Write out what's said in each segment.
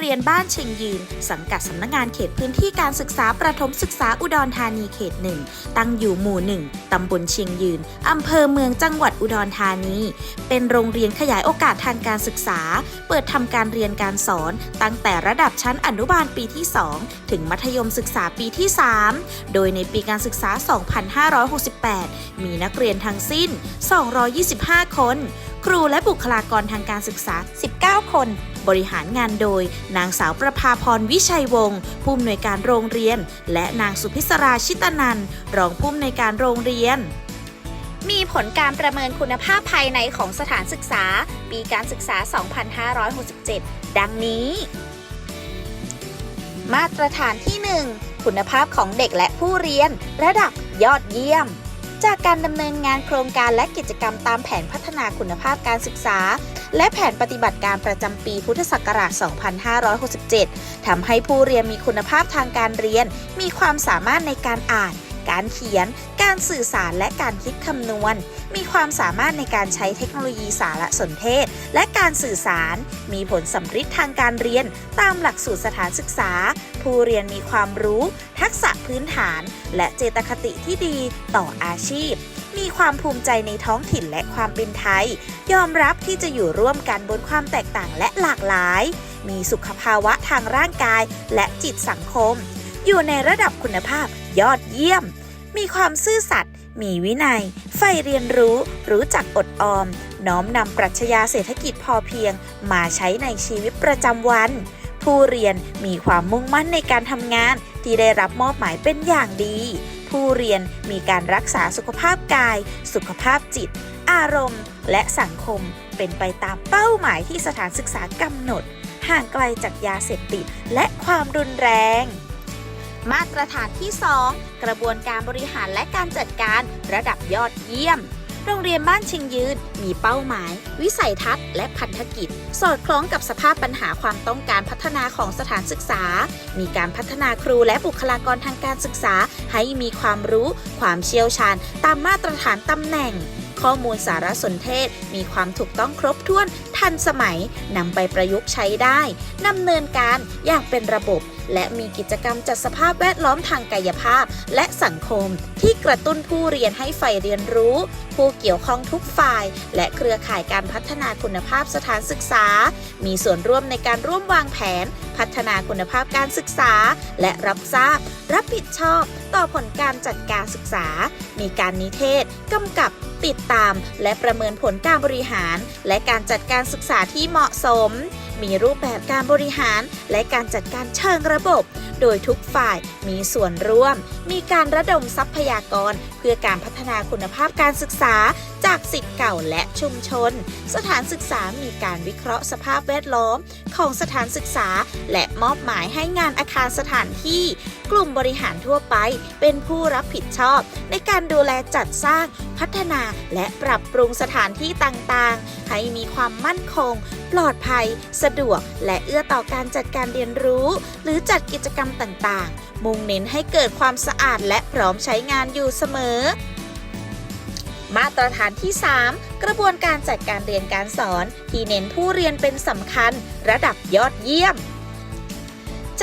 เรียนบ้านเชียงยืน สังกัดสำนักงานเขตพื้นที่การศึกษาประถมศึกษาอุดรธานีเขตหนึ่งตั้งอยู่หมู่หนึ่งตำบลเชียงยืนอำเภอเมืองจังหวัดอุดรธานี เป็นโรงเรียนขยายโอกาสทางการศึกษา เปิดทำการเรียนการสอน ตั้งแต่ระดับชั้นอนุบาลปีที่ 2 ถึงมัธยมศึกษาปีที่ 3 โดยในปีการศึกษา 2568 มีนักเรียนทั้งสิ้น 225 คน ครูและบุคลากรทางการศึกษา 19 คน บริหารงานโดย นางสาวประภาพรวิชัยวงศ์ผู้อำนวยการโรงเรียน และนางสุพิศราชิตนันรองผู้อำนวยการโรงเรียนมีผลการประเมินคุณภาพภายในของสถานศึกษา ปีการศึกษา 2567 ดังนี้ มาตรฐานที่ 1 คุณภาพของเด็กและผู้เรียน ระดับยอดเยี่ยม จากการดำเนินงานโครงการและกิจกรรมตามแผนพัฒนาคุณภาพการศึกษา และแผนปฏิบัติการประจำปีพุทธศักราช 2567 ทำให้ผู้เรียนมีคุณภาพทางการเรียน มีความสามารถในการอ่าน การเขียน การสื่อสารและการคิดคำนวณ มีความสามารถในการใช้เทคโนโลยีสารสนเทศ และการสื่อสาร มีผลสำฤทธิ์ทางการเรียน ตามหลักสูตรสถานศึกษา ผู้เรียนมีความรู้ ทักษะพื้นฐาน และเจตคติที่ดีต่ออาชีพ ความภูมิใจในท้องถิ่นและความเป็นไทย ยอมรับที่จะอยู่ร่วมกันบนความแตกต่างและหลากหลาย มีสุขภาวะทางร่างกายและจิตสังคม อยู่ในระดับคุณภาพยอดเยี่ยม มีความซื่อสัตย์มีวินัย ใฝ่เรียนรู้ รู้จักอดออม น้อมนำปรัชญาเศรษฐกิจพอเพียง มาใช้ในชีวิตประจำวัน ผู้เรียนมีความมุ่งมั่นในการทำงานที่ได้รับมอบหมายเป็นอย่างดี ผู้เรียนมีการรักษาสุขภาพกาย สุขภาพจิต อารมณ์ และสังคมเป็นไปตามเป้าหมายที่สถานศึกษากำหนด ห่างไกลจากยาเสพติดและความรุนแรงมาตรฐานที่ 2 กระบวนการบริหารและการจัดการระดับยอดเยี่ยม โรงเรียนบ้านชิงยืน มีเป้าหมาย วิสัยทัศน์ และพันธกิจ สอดคล้องกับสภาพปัญหาความต้องการพัฒนาของสถานศึกษา มีการพัฒนาครูและบุคลากรทางการศึกษา ให้มีความรู้ ความเชี่ยวชาญ ตามมาตรฐานตำแหน่ง ข้อมูลสารสนเทศ มีความถูกต้องครบถ้วน ทันสมัยนำไปประยุกต์ใช้ได้ดำเนินการอย่างเป็นระบบ และมีกิจกรรมจัดสภาพแวดล้อมทางกายภาพ และสังคม ที่กระตุ้นผู้เรียนให้ใฝ่เรียนรู้ ผู้เกี่ยวข้องทุกฝ่าย และเครือข่ายการพัฒนาคุณภาพสถานศึกษา มีส่วนร่วมในการร่วมวางแผน พัฒนาคุณภาพการศึกษา และรับทราบ รับผิดชอบ ต่อผลการจัดการศึกษา มีการนิเทศกำกับติดตาม และประเมินผลการบริหาร และการจัดการศึกษาที่เหมาะสม มีรูปแบบการบริหาร และการจัดการเชิงระบบ โดยทุกฝ่ายมีส่วนร่วม มีการระดมทรัพยากร เพื่อการพัฒนาคุณภาพการศึกษา จากสิทธิ์เก่าและชุมชน สถานศึกษามีการวิเคราะห์สภาพแวดล้อม ของสถานศึกษา และมอบหมายให้งานอาคารสถานที่ กลุ่มบริหารทั่วไป เป็นผู้รับผิดชอบ ในการดูแลจัดสร้าง พัฒนาและปรับปรุงสถานที่ต่างๆ ให้มีความมั่นคง ปลอดภัย สะดวก และเอื้อต่อการจัดการเรียนรู้ หรือจัดกิจกรรมต่างๆ มุ่งเน้นให้เกิดความสะอาดและพร้อมใช้งานอยู่เสมอ มาตรฐานที่ 3 กระบวนการจัดการเรียนการสอน ที่เน้นผู้เรียนเป็นสำคัญ ระดับยอดเยี่ยม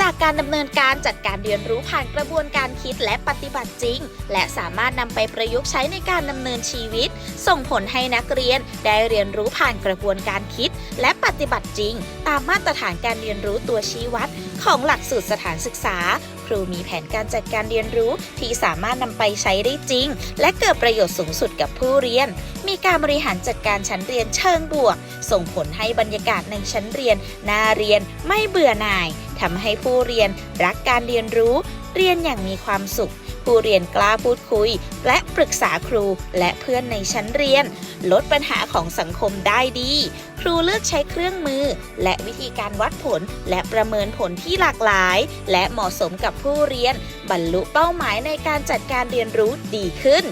จากการดำเนินการจัดการเรียนรู้ผ่านกระบวนการคิดและปฏิบัติจริง และสามารถนำไปประยุกต์ใช้ในการดำเนินชีวิต ส่งผลให้นักเรียนได้เรียนรู้ผ่านกระบวนการคิด และปฏิบัติจริง ตามมาตรฐานการเรียนรู้ตัวชี้วัด ของหลักสูตรสถานศึกษา ครูมีแผนการจัดการเรียนรู้ที่สามารถนำไปใช้ได้จริง และเกิดประโยชน์สูงสุดกับผู้เรียน มีการบริหารจัดการชั้นเรียนเชิงบวก ส่งผลให้บรรยากาศในชั้นเรียนน่าเรียนไม่เบื่อหน่ายทำให้ผู้เรียนรักการเรียนรู้ เรียนอย่างมีความสุข ผู้เรียนกล้าพูดคุย และปรึกษาครูและเพื่อนในชั้นเรียน ลดปัญหาของสังคมได้ดี ครูเลือกใช้เครื่องมือ และวิธีการวัดผลและประเมินผลที่หลากหลาย และเหมาะสมกับผู้เรียน บรรลุเป้าหมายในการจัดการเรียนรู้ดีขึ้น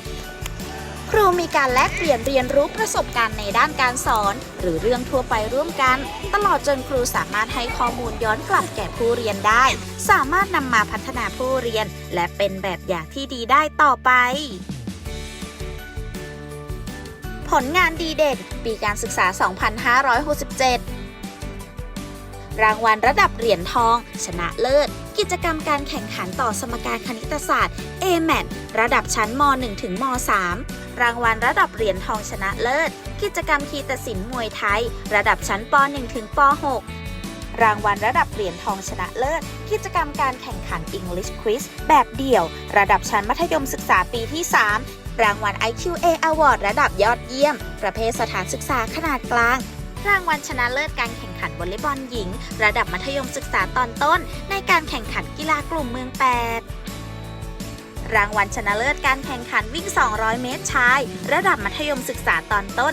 ครูมีการแลกเปลี่ยนเรียนรู้ประสบการณ์ในด้านการสอน หรือเรื่องทั่วไปร่วมกัน ตลอดจนครูสามารถให้ข้อมูลย้อนกลับแก่ผู้เรียนได้ สามารถนำมาพัฒนาผู้เรียน และเป็นแบบอย่างที่ดีได้ต่อไป ผลงานดีเด่นปีการศึกษา 2567 รางวัลระดับเหรียญทอง ชนะเลิศ กิจกรรมการแข่งขันต่อสมการคณิตศาสตร์ a m a t ระดับชั้นม .1 ถึงม .3 รางวัลระดับเหรียญทองชนะเลิศ กิจกรรมคีตศิลป์มวยไทย ระดับชั้นป .1 ถึงป .6 รางวัลระดับเหรียญทองชนะเลิศ กิจกรรมการแข่งขัน English Quiz แบบเดี่ยว ระดับชั้นมัธยมศึกษาปีที่ 3 รางวัล IQA Award ระดับยอดเยี่ยม ประเภทสถานศึกษาขนาดกลาง รางวัลชนะเลิศการแข่งขันวอลเลย์บอลหญิง ระดับมัธยมศึกษาตอนต้น ในการแข่งขันกีฬากลุ่มเมือง 8 รางวัลชนะเลิศการแข่งขันวิ่ง 200 เมตรชาย ระดับมัธยมศึกษาตอนต้น